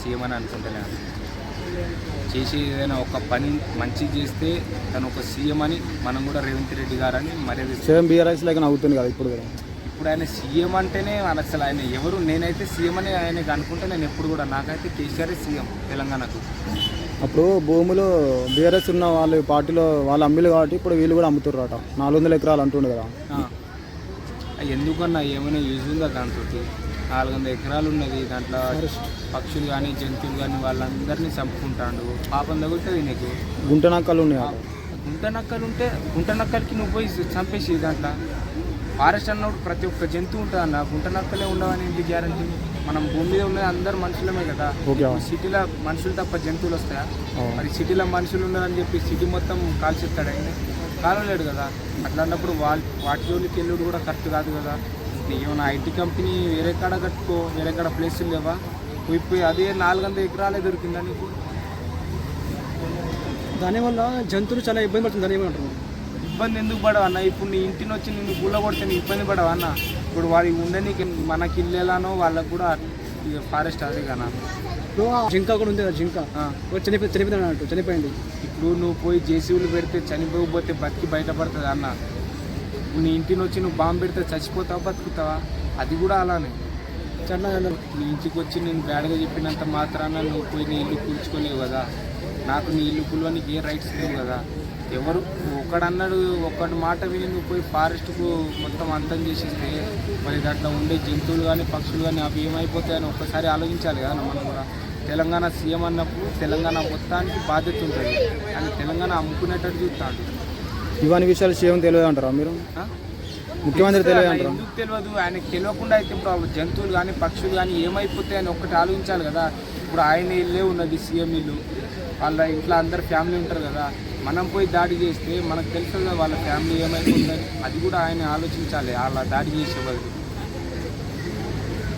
CM అని అనుకుంటలే చేసి ఏదైనా ఒక పని మంచి చేస్తే తను ఒక సీఎం అని మనం కూడా రేవంత్ రెడ్డి గారని మర్యాద. సేమ్ బీఆర్ఎస్ లాగా అవుతుంది కదా ఇప్పుడు కూడా? ఇప్పుడు ఆయన సీఎం అంటేనే అసలు ఆయన ఎవరు నేనైతే సీఎం అని ఆయనకి అనుకుంటే నేను ఎప్పుడు కూడా నాకైతే కేసీఆర్ సీఎం తెలంగాణకు. అప్పుడు భూములు బీఆర్ఎస్ ఉన్న వాళ్ళ పార్టీలో వాళ్ళు అమ్మిలు కాబట్టి ఇప్పుడు వీళ్ళు కూడా అమ్ముతుర్రట నాలుగు వందల ఎకరాలు అంటుండే కదా. ఎందుకన్నా ఏమైనా యూజ్ ఉందా దాంతో నాలుగు వందల ఎకరాలు ఉన్నది. దాంట్లో పక్షులు కానీ జంతువులు కానీ వాళ్ళందరినీ చంపుకుంటాడు. పాపం తగులుతుంది నీకు. గుంట నక్కలు ఉన్నాయి? అట. గుంట నక్కలు ఉంటే గుంట నక్కలకి నువ్వు పోయి చంపేసి దాంట్లో. ఫారెస్ట్ అన్నప్పుడు ప్రతి ఒక్క జంతువు ఉంటుంది అన్న. గుంట నక్కలే ఉండవని ఏంటి గ్యారంటీ? మనం భూమి మీద ఉన్నది అందరు మనుషులమే కదా. సిటీలో మనుషులు తప్ప జంతువులు వస్తాయా. మరి సిటీలో మనుషులు ఉన్నారని చెప్పి సిటీ మొత్తం కాల్చేస్తాడు ఆయన. కాలలేడు కదా. అట్లాంటప్పుడు వాళ్ళ వాటి జోలికి వెళ్ళుడు కూడా కరెక్ట్ కాదు కదా. ఏమైనా ఐటీ కంపెనీ వేరే కాడ కట్టుకో వేరే కాడ ప్లేసులు లేవా? పోయి అదే నాలుగు వందల ఎకరాలే దొరికిందా నీకు? దానివల్ల జంతువులు చాలా ఇబ్బంది పడుతుంది దాని ఏమంటారు? ఇబ్బంది ఎందుకు పడవు అన్న? ఇప్పుడు నీ ఇంటిని వచ్చి నిన్ను గుల్ల కొడితే నీ ఇబ్బంది పడవు అన్న? ఇప్పుడు వాడి ఉండనీకి మనకి ఇల్లు ఎలానో వాళ్ళకు కూడా ఇక ఫారెస్ట్ అదే కదా. ఇప్పుడు జింక కూడా ఉంది కదా జింక. చనిపోయి చనిపోయింది అన్నట్టు చనిపోయింది. ఇప్పుడు నువ్వు పోయి జేసీబీలు పెడితే చనిపోకపోతే బతికి బయటపడుతుంది అన్న? ఇప్పుడు నీ ఇంటిని వచ్చి నువ్వు బాంబు పెడితే చచ్చిపోతావా బతుకుతావా? అది కూడా అలానే. చాలా నీ ఇంటికి వచ్చి నేను బ్యాడ్గా చెప్పినంత మాత్రాన నువ్వు పోయి నీ ఇల్లు కూల్చుకోలేవు కదా. నాకు నీ ఇల్లు కూలవనికి ఏ రైట్స్ లేవు కదా. ఎవరు ఒకడన్నాడు ఒక్కటి మాట విని నువ్వు పోయి ఫారెస్ట్కు మొత్తం అంతం చేసేస్తే మరి దాంట్లో ఉండే జంతువులు కానీ పక్షులు కానీ అవి ఏమైపోతాయని ఒక్కసారి ఆలోచించాలి కదా మనం కూడా. తెలంగాణ సీఎం అన్నప్పుడు తెలంగాణ మొత్తానికి బాధ్యత ఉంటుంది. కానీ తెలంగాణ అమ్ముకునేటట్టు చూస్తాడు. ఇవన్నీ విషయాలు సీఎం తెలియదు అంటారా మీరు? ఆ? ముఖ్యమంత్రి తెలియదు ఆయన అంటారా? ఎందుకు తెలియదు? ఆయనకు తెలియకుండా అయితే ఇప్పుడు జంతువులు కానీ పక్షులు కానీ ఏమైపోతాయని ఒక్కటి ఆలోచించాలి కదా. ఇప్పుడు ఆయన ఇల్లే ఉన్నది సీఎం ఇల్లు. వాళ్ళ ఇంట్లో అందరు ఫ్యామిలీ ఉంటారు కదా. మనం పోయి దాడి చేస్తే మనకు తెలుసు కదా వాళ్ళ ఫ్యామిలీ ఏమైపోతుందని అది కూడా ఆయన ఆలోచించాలి. వాళ్ళ దాడి చేసే బదులు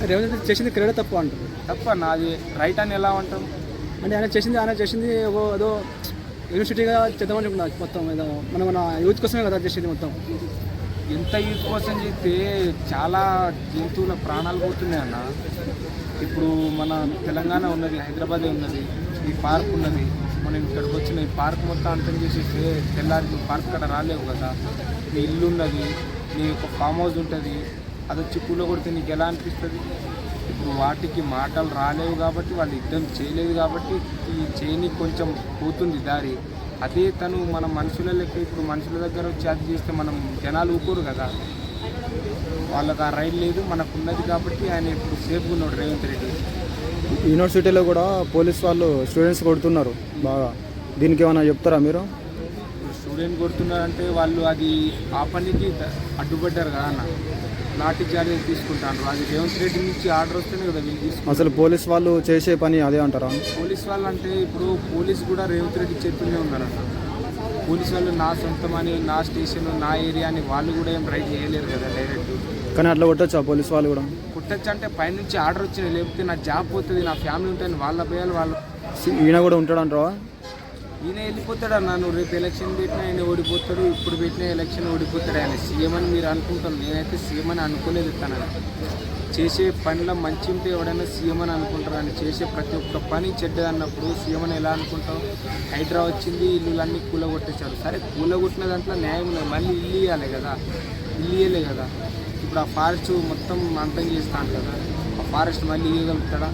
రేవంత్ రెడ్డి చేసింది క్రీడ తప్పు అంటారు. తప్ప నాది రైట్ అని ఎలా అంటాం? అంటే ఆయన చేసింది ఆయన చేసింది ఏదో యూనివర్సిటీగా చేద్దామని చెప్పిన మొత్తం ఏదో. మన మన యూత్ కోసమే కదా చేసేది మొత్తం. ఎంత యూత్ కోసం చేస్తే చాలా జంతువుల ప్రాణాలు పోతున్నాయి అన్న. ఇప్పుడు మన తెలంగాణ ఉన్నది హైదరాబాదే ఉన్నది ఈ పార్క్ ఉన్నది. మనం ఇక్కడికి వచ్చిన ఈ పార్క్ మొత్తం అంతం చేసేస్తే తెల్లారి పార్క్ కాడ రాలేవు కదా. నీ ఇల్లు ఉన్నది నీ యొక్క ఫామ్ హౌస్ ఉంటుంది అది వచ్చి కూలో కొడితే నీకు ఎలా అనిపిస్తుంది? వాటికి మాటలు రాలేవు కాబట్టి వాళ్ళు యుద్ధం చేయలేదు కాబట్టి ఈ చేయని కొంచెం పోతుంది దారి. అదే తను మన మనుషుల లెక్క ఇప్పుడు మనుషుల దగ్గర వచ్చి అది చేస్తే మనం జనాలు ఊకోరు కదా. వాళ్ళకి ఆ రైలు లేదు మనకు ఉన్నది కాబట్టి ఆయన ఇప్పుడు సేఫ్గా ఉన్నాడు రేవంత్ రెడ్డి. యూనివర్సిటీలో కూడా పోలీస్ వాళ్ళు స్టూడెంట్స్ కొడుతున్నారు బాగా. దీనికి ఏమైనా చెప్తారా మీరు? ఇప్పుడు స్టూడెంట్ కొడుతున్నారంటే వాళ్ళు అది ఆ పనికి అడ్డుపడ్డారు కదా అన్న. లాఠీ చార్జ్ తీసుకుంటారు అది రేవంత్ రెడ్డి నుంచి ఆర్డర్ వస్తేనే కదా వీళ్ళు తీసుకుంటారు. అసలు పోలీస్ వాళ్ళు చేసే పని అదే అంటారా? పోలీస్ వాళ్ళు అంటే ఇప్పుడు పోలీస్ కూడా రేవంత్ రెడ్డి చేతుల్లోనే ఉన్నారన్న పోలీస్ వాళ్ళు నా సొంతం అని నా స్టేషన్ నా ఏరియా అని వాళ్ళు కూడా ఏం రైట్ చేయలేరు కదా డైరెక్ట్. కానీ అట్లా కొట్టచ్చా పోలీస్ వాళ్ళు కూడా? కుట్టచ్చు అంటే పైనుంచి ఆర్డర్ వచ్చినాయి లేకపోతే నా జాబ్ పోతుంది నా ఫ్యామిలీ ఉంటుంది వాళ్ళ భయాలు వాళ్ళు ఈయన కూడా ఉంటాడంటారా ఈయన వెళ్ళిపోతాడు అన్న. నువ్వు రేపు ఎలక్షన్ పెట్టినా ఆయన ఓడిపోతాడు ఇప్పుడు పెట్టిన ఎలక్షన్ ఓడిపోతాడు ఆయన సీఎం అని మీరు అనుకుంటారు. నేనైతే సీఎం అని అనుకోలేదు తన. చేసే పనిలో మంచి ఉంటే ఎవడైనా సీఎం అని అనుకుంటారు ఆయన చేసే ప్రతి ఒక్క పని చెడ్డది అన్నప్పుడు సీఎం అని ఎలా అనుకుంటావు? హైడ్రా వచ్చింది ఇల్లులన్నీ కూలగొట్టేశారు. సరే కూలగొట్టిన దాంట్లో న్యాయం లేదు మళ్ళీ ఇల్లు ఇవ్వాలి కదా. ఇల్లు ఇవ్వలే కదా. ఇప్పుడు ఆ ఫారెస్ట్ మొత్తం అంతం చేస్తాను కదా. ఆ ఫారెస్ట్ మళ్ళీ ఇవ్వగలుగుతాడా